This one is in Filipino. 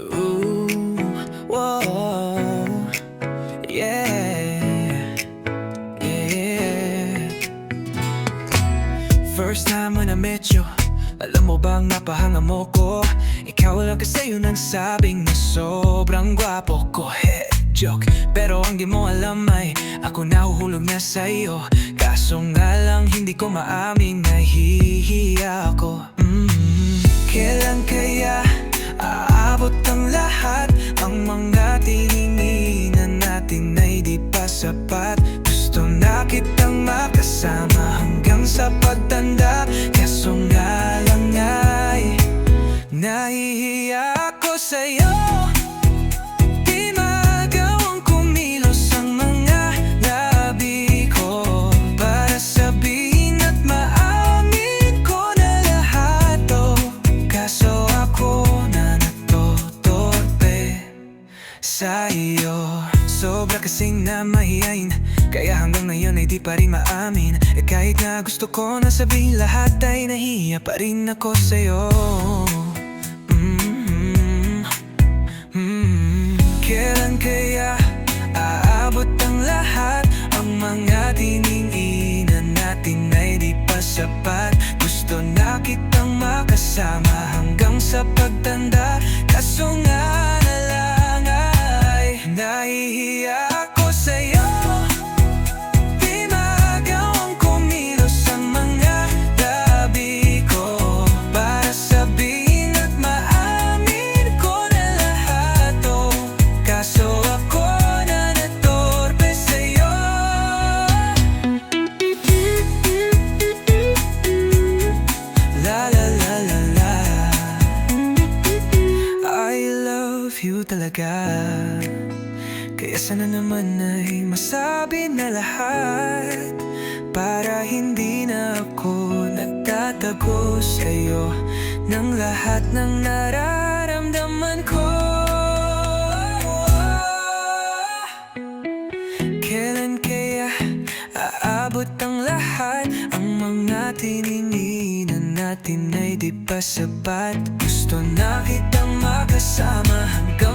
Ooh, whoa, yeah, yeah. First time when I met you Alam mo bang napahanga mo ko? Ikaw lang kasi yun ang sabing na sobrang gwapo ko. He, joke Pero ang di mo alam ay Ako nahuhulog na sa'yo. Kaso nga lang hindi ko maamin Nahihiya ako Na kitang makasama hanggang sa pagtanda? Kaso nga lang ay Nahihiya ako sa'yo. Di magawang kumilos ang mga labi ko. Para sabihin at maamin ko na lahat to. Kaso ako na natotorpe sa'yo Sobra kasing na mahihain Kaya hanggang ngayon ay di pa rin maamin. Eh kahit na gusto ko na sabihin lahat Ay nahihiya pa rin ako sa'yo. Mm mm Kailan kaya aabot ang lahat? Ang mga tininginan natin ay di pa sapat. Gusto na kitang makasama hanggang sa pagtanda love you talaga. Kaya sana naman ay masabi na lahat. Para hindi na ako nagtatago sa'yo Ng lahat ng nararamdaman ko. Kailan kaya aabot ang lahat? Ang mga tininginan natin ay di pa sapat. Gusto na kitang mak